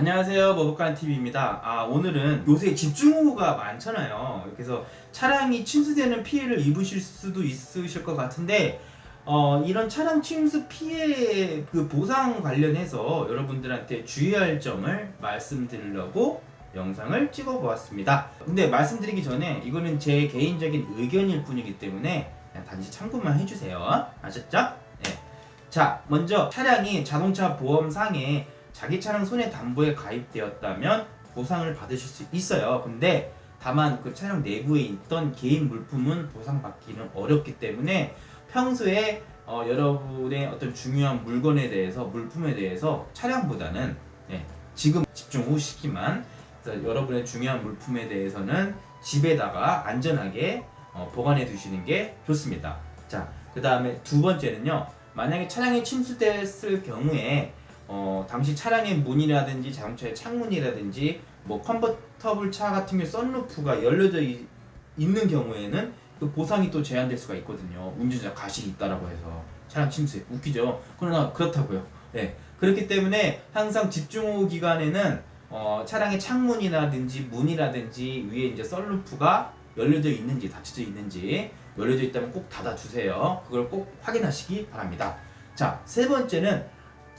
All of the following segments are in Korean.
안녕하세요 머브칸 TV입니다. 아 오늘은 요새 집중호우가 많잖아요. 그래서 차량이 침수되는 피해를 입으실 수도 있으실 것 같은데 어, 이런 차량 침수 피해 그 보상 관련해서 여러분들한테 주의할 점을 말씀드리려고 영상을 찍어 보았습니다. 근데 말씀드리기 전에 이거는 제 개인적인 의견일 뿐이기 때문에 단지 참고만 해주세요. 아셨죠? 네. 자, 먼저 차량이 자동차 보험상에 자기 차량 손해 담보에 가입되었다면 보상을 받으실 수 있어요. 근데 다만 그 차량 내부에 있던 개인 물품은 보상받기는 어렵기 때문에 평소에 어, 여러분의 어떤 중요한 물건에 대해서 물품에 대해서 차량보다는 네, 지금 집중 후 그래서 여러분의 중요한 물품에 대해서는 집에다가 안전하게 어, 보관해 두시는 게 좋습니다. 자, 그 다음에 두 번째는요. 만약에 차량이 침수됐을 경우에 어, 당시 차량의 문이라든지 자동차의 창문이라든지 뭐 컨버터블 차 같은 경우 썬루프가 열려져 있, 있는 경우에는 그 보상이 또 제한될 수가 있거든요. 운전자 과실이 있다라고 해서 차량 침수에 웃기죠. 그러나 그렇다고요. 네. 그렇기 때문에 항상 집중호우 기간에는 어, 차량의 창문이라든지 문이라든지 위에 이제 썬루프가 열려져 있는지 닫혀져 있는지 열려져 있다면 꼭 닫아주세요. 그걸 꼭 확인하시기 바랍니다. 자, 세 번째는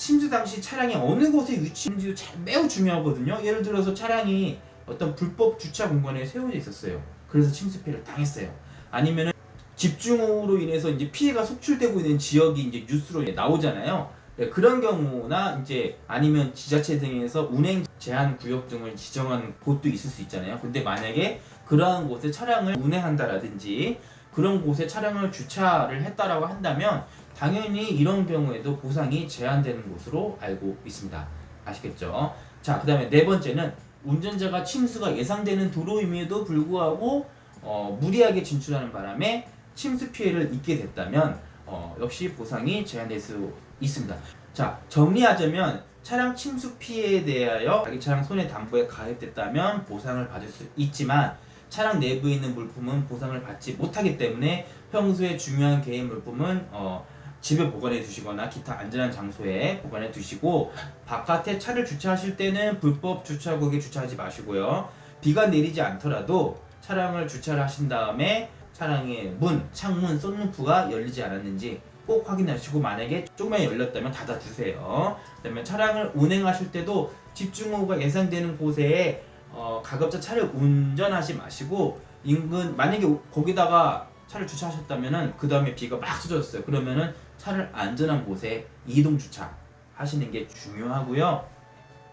침수 당시 차량이 어느 곳에 위치했는지도 잘 매우 중요하거든요. 예를 들어서 차량이 어떤 불법 주차 공간에 세워져 있었어요. 그래서 침수 피해를 당했어요. 아니면은 집중호우로 인해서 이제 피해가 속출되고 있는 지역이 이제 뉴스로 나오잖아요. 네, 그런 경우나 이제 아니면 지자체 등에서 운행 제한 구역 등을 지정한 곳도 있을 수 있잖아요. 근데 만약에 그러한 곳에 차량을 운행한다라든지 그런 곳에 차량을 주차를 했다라고 한다면 당연히 이런 경우에도 보상이 제한되는 것으로 알고 있습니다. 아시겠죠? 자, 그 다음에 네 번째는 운전자가 침수가 예상되는 도로임에도 불구하고 어, 무리하게 진출하는 바람에 침수 피해를 입게 됐다면 어, 역시 보상이 제한될 수 있습니다. 자, 정리하자면 차량 침수 피해에 대하여 자기 차량 손해 담보에 가입됐다면 보상을 받을 수 있지만 차량 내부에 있는 물품은 보상을 받지 못하기 때문에 평소에 중요한 개인 물품은 어, 집에 보관해 두시거나 기타 안전한 장소에 보관해 두시고 바깥에 차를 주차하실 때는 불법 주차구역에 주차하지 마시고요. 비가 내리지 않더라도 차량을 주차를 하신 다음에 차량의 문, 창문, 썬루프가 열리지 않았는지 꼭 확인하시고 만약에 조금만 열렸다면 닫아주세요. 그다음에 차량을 운행하실 때도 집중호우가 예상되는 곳에 어, 가급적 차를 운전하지 마시고 인근 만약에 거기다가 차를 주차하셨다면은 그 다음에 비가 막 쏟아졌어요. 그러면은 차를 안전한 곳에 이동 주차 하시는 게 중요하고요.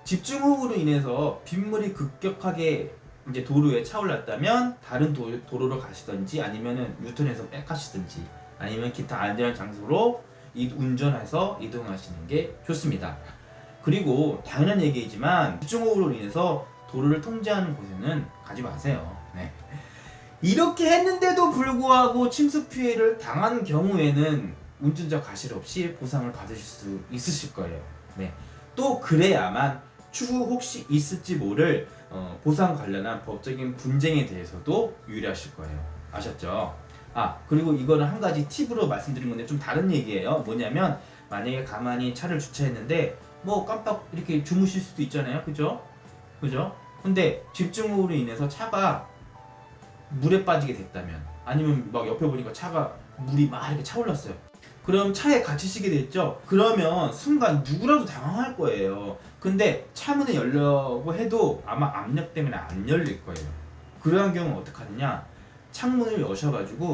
집중호우로 인해서 빗물이 급격하게 이제 도로에 차올랐다면 다른 도, 도로로 가시든지 아니면은 유턴해서 백하시든지 아니면 기타 안전한 장소로 이, 운전해서 이동하시는 게 좋습니다. 그리고 당연한 얘기이지만 집중호우로 인해서 도로를 통제하는 곳에는 가지 마세요. 네. 이렇게 했는데도 불구하고 침수 피해를 당한 경우에는 운전자 과실 없이 보상을 받으실 수 있으실 거예요. 네. 또 그래야만 추후 혹시 있을지 모를 어, 보상 관련한 법적인 분쟁에 대해서도 유리하실 거예요. 아셨죠? 아 그리고 이거는 한 가지 팁으로 말씀드린 건데 좀 다른 얘기예요. 뭐냐면 만약에 가만히 차를 주차했는데 뭐 깜빡 이렇게 주무실 수도 있잖아요. 그죠? 그죠? 근데 집중호우로 인해서 차가 물에 빠지게 됐다면 아니면 막 옆에 보니까 차가 물이 막 이렇게 차올랐어요. 그럼 차에 갇히시게 됐죠? 그러면 순간 누구라도 당황할 거예요. 근데 차 문을 열려고 해도 아마 압력 때문에 안 열릴 거예요. 그러한 경우는 어떻게 하느냐? 창문을 여셔가지고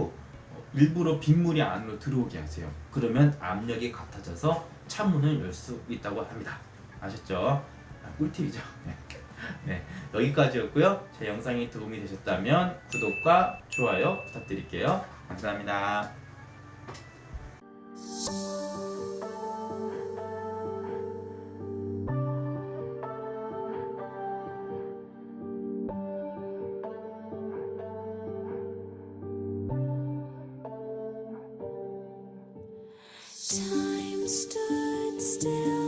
어, 일부러 빗물이 안으로 들어오게 하세요. 그러면 압력이 같아져서 창문을 열 수 있다고 합니다. 아셨죠? 아, 꿀팁이죠. 네. 네, 여기까지였고요. 제 영상이 도움이 되셨다면 구독과 좋아요 부탁드릴게요. 감사합니다. Time stood still.